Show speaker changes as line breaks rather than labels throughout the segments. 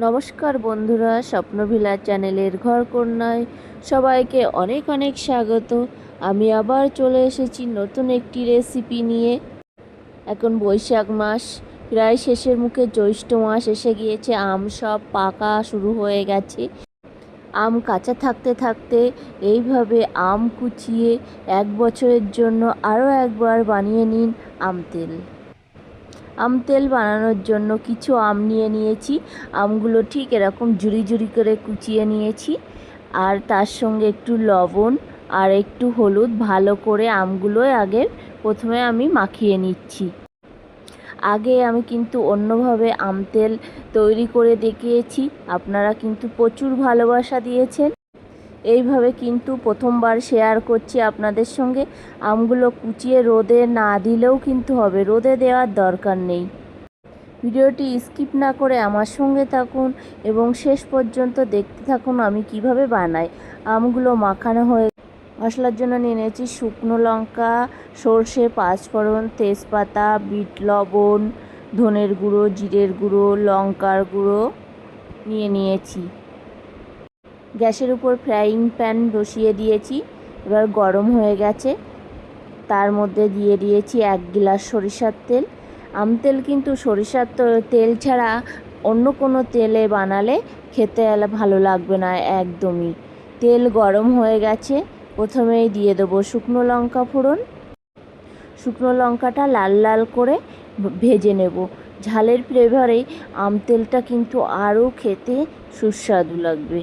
নমস্কার বন্ধুরা, স্বপ্নভিলা চ্যানেলের ঘর কন্যায় সবাইকে অনেক অনেক স্বাগত। আমি আবার চলে এসেছি নতুন একটি রেসিপি নিয়ে। এখন বৈশাখ মাস, প্রায় শেষের মুখে জ্যৈষ্ঠ মাস এসে গিয়েছে, আম সব পাকা শুরু হয়ে গেছে। আম কাঁচা থাকতে থাকতে এইভাবে আম কুচিয়ে এক বছরের জন্য আরও একবার বানিয়ে নিন আম তেল আম তেল বানানোর জন্য কিছু আম নিয়ে নিয়েছি। আমগুলো ঠিক এরকম ঝুড়ি ঝুড়ি করে কুচিয়ে নিয়েছি। আর তার সঙ্গে একটু লবণ আর একটু হলুদ ভালো করে আমগুলো আগে প্রথমে আমি মাখিয়ে নিচ্ছি। আগে আমি কিন্তু অন্যভাবে আম তেল তৈরি করে দেখিয়েছি। আপনারা কিন্তু প্রচুর ভালোবাসা দিয়েছেন। এইভাবে কিন্তু প্রথমবার শেয়ার করছি আপনাদের সঙ্গে। আমগুলো কুচিয়ে রোদে না দিলেও কিন্তু হবে, রোদে দেওয়ার দরকার নেই। ভিডিওটি স্কিপ না করে আমার সঙ্গে থাকুন এবং শেষ পর্যন্ত দেখতে থাকুন আমি কীভাবে বানাই। আমগুলো মাখানো হয়ে মশলার জন্য নিয়ে নিয়েছি শুকনো লঙ্কা, সর্ষে, পাঁচফোড়ন, তেজপাতা, বিট, লবণ, ধনের গুঁড়ো, জিরের গুঁড়ো, লঙ্কার গুঁড়ো নিয়ে নিয়েছি। গ্যাসের উপর ফ্রাইং প্যান বসিয়ে দিয়েছি। এবার গরম হয়ে গেছে। তার মধ্যে দিয়ে দিয়েছি এক গিলাস সরিষার তেল। আম তেল কিন্তু সরিষার তেল ছাড়া অন্য কোনো তেলে বানালে খেতে ভালো লাগবে না একদমই। তেল গরম হয়ে গেছে। প্রথমেই দিয়ে দেবো শুকনো লঙ্কা ফোড়ন। শুকনো লঙ্কাটা লাল লাল করে ভেজে নেব। ঝালের ফ্লেভারে আম তেলটা কিন্তু আরও খেতে সুস্বাদু লাগবে।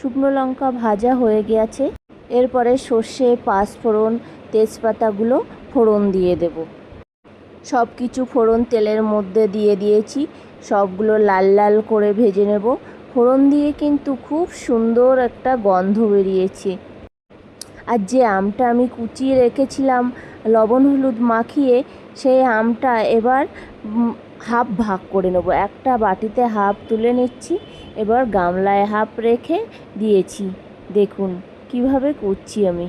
শুকনো লঙ্কা ভাজা হয়ে গেছে। এরপরে সর্ষে, পাঁচফোড়ন, তেজপাতাগুলো ফোড়ন দিয়ে দেব। সব কিছু ফোড়ন তেলের মধ্যে দিয়ে দিয়েছি। সবগুলো লাল লাল করে ভেজে নেব। ফোড়ন দিয়ে কিন্তু খুব সুন্দর একটা গন্ধ বেরিয়েছে। আর যে আমটা আমি কুচিয়ে রেখেছিলাম, লবণ হলুদ মাখিয়ে, সেই আমটা এবার হাফ ভাগ করে নেব। একটা বাটিতে হাফ তুলে নিচ্ছি, এবার গামলায় হাফ রেখে দিয়েছি। দেখুন, কীভাবে করছি আমি।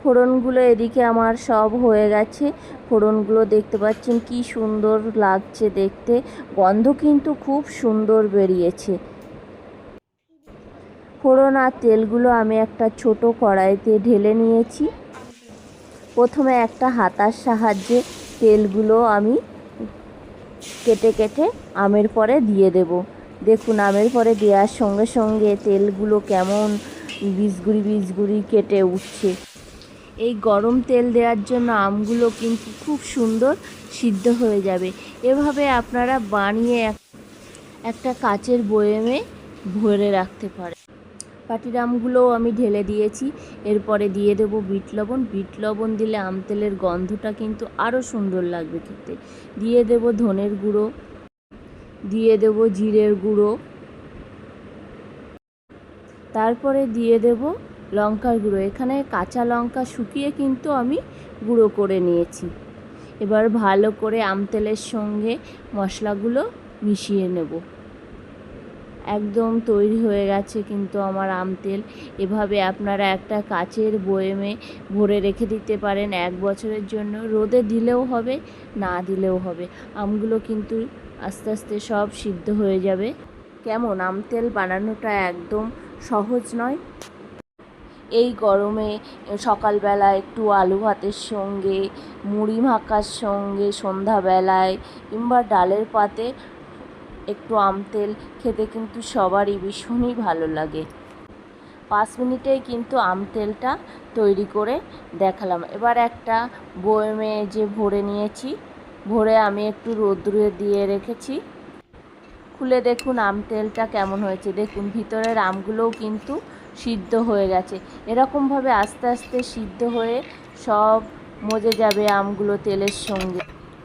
ফোড়নগুলো এদিকে আমার সব হয়ে গেছে। ফোড়নগুলো দেখতে পাচ্ছেন কি সুন্দর লাগছে দেখতে। গন্ধ কিন্তু খুব সুন্দর বেরিয়েছে। ফোড়ন আর তেলগুলো আমি একটা ছোট কড়াইতে ঢেলে নিয়েছি। প্রথমে একটা হাতার সাহায্যে তেলগুলো আমি কেটে কেটে আমের পরে দিয়ে দেব। দেখুন, আমের পরে দেওয়ার সঙ্গে সঙ্গে তেলগুলো কেমন বীজগুড়ি বীজগুড়ি কেটে উঠছে। এই গরম তেল দেওয়ার জন্য আমগুলো কিন্তু খুব সুন্দর সিদ্ধ হয়ে যাবে। এভাবে আপনারা বানিয়ে একটা কাচের বয়েমে ভরে রাখতে পারেন। পাটির আমগুলোও আমি ঢেলে দিয়েছি। এরপরে দিয়ে দেবো বিট লবণ। বিট লবণ দিলে আম তেলের গন্ধটা কিন্তু আরও সুন্দর লাগবে খেতে। দিয়ে দেবো ধনের গুঁড়ো। দিয়ে দেবো জিরের গুঁড়ো। তারপরে দিয়ে দেব লঙ্কার গুঁড়ো। এখানে কাঁচা লঙ্কা শুকিয়ে কিন্তু আমি গুঁড়ো করে নিয়েছি। এবার ভালো করে আম তেলের সঙ্গে মশলাগুলো মিশিয়ে নেব। একদম তৈরি হয়ে গেছে কিন্তু আমার আম তেল। এভাবে আপনারা একটা কাচের বয়েমে ভরে রেখে দিতে পারেন এক বছরের জন্য। রোদে দিলেও হবে, না দিলেও হবে। আমগুলো কিন্তু আস্তে আস্তে সব সিদ্ধ হয়ে যাবে। কেমন? আম তেল বানানোটা একদম সহজ নয়? এই গরমে সকালবেলা একটু আলু ভাতের সঙ্গে, মুড়ি মাখার সঙ্গে, সন্ধ্যাবেলায় কিংবা ডালের পাতে একটু আম তেল খেতে কিন্তু সবারই ভীষণই ভালো লাগে। পাঁচ মিনিটেই কিন্তু আম তেলটা তৈরি করে দেখালাম। এবার একটা বয়েমে যে ভরে নিয়েছি, ভরে আমি একটু রোদ্রে দিয়ে রেখেছি। খুলে দেখুন আম তেলটা কেমন হয়েছে। দেখুন, ভিতরের আমগুলোও কিন্তু সিদ্ধ হয়ে গেছে। এরকমভাবে আস্তে আস্তে সিদ্ধ হয়ে সব মজে যাবে আমগুলো তেলের সঙ্গে।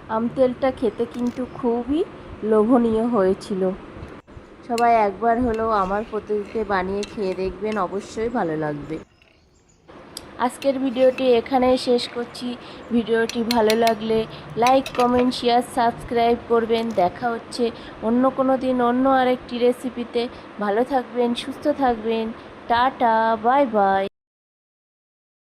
আম তেলটা খেতে কিন্তু খুবই লোভনীয় হয়েছিল। সবাই একবার হলেও আমার পদ্ধতিতে বানিয়ে খেয়ে দেখবেন, অবশ্যই ভালো লাগবে। আজকের ভিডিওটি এখানেই শেষ করছি। ভিডিওটি ভালো লাগলে লাইক, কমেন্ট, শেয়ার, সাবস্ক্রাইব করবেন। দেখা হচ্ছে অন্য কোনো দিন অন্য আরেকটি রেসিপিতে। ভালো থাকবেন, সুস্থ থাকবেন। Tata, bye bye.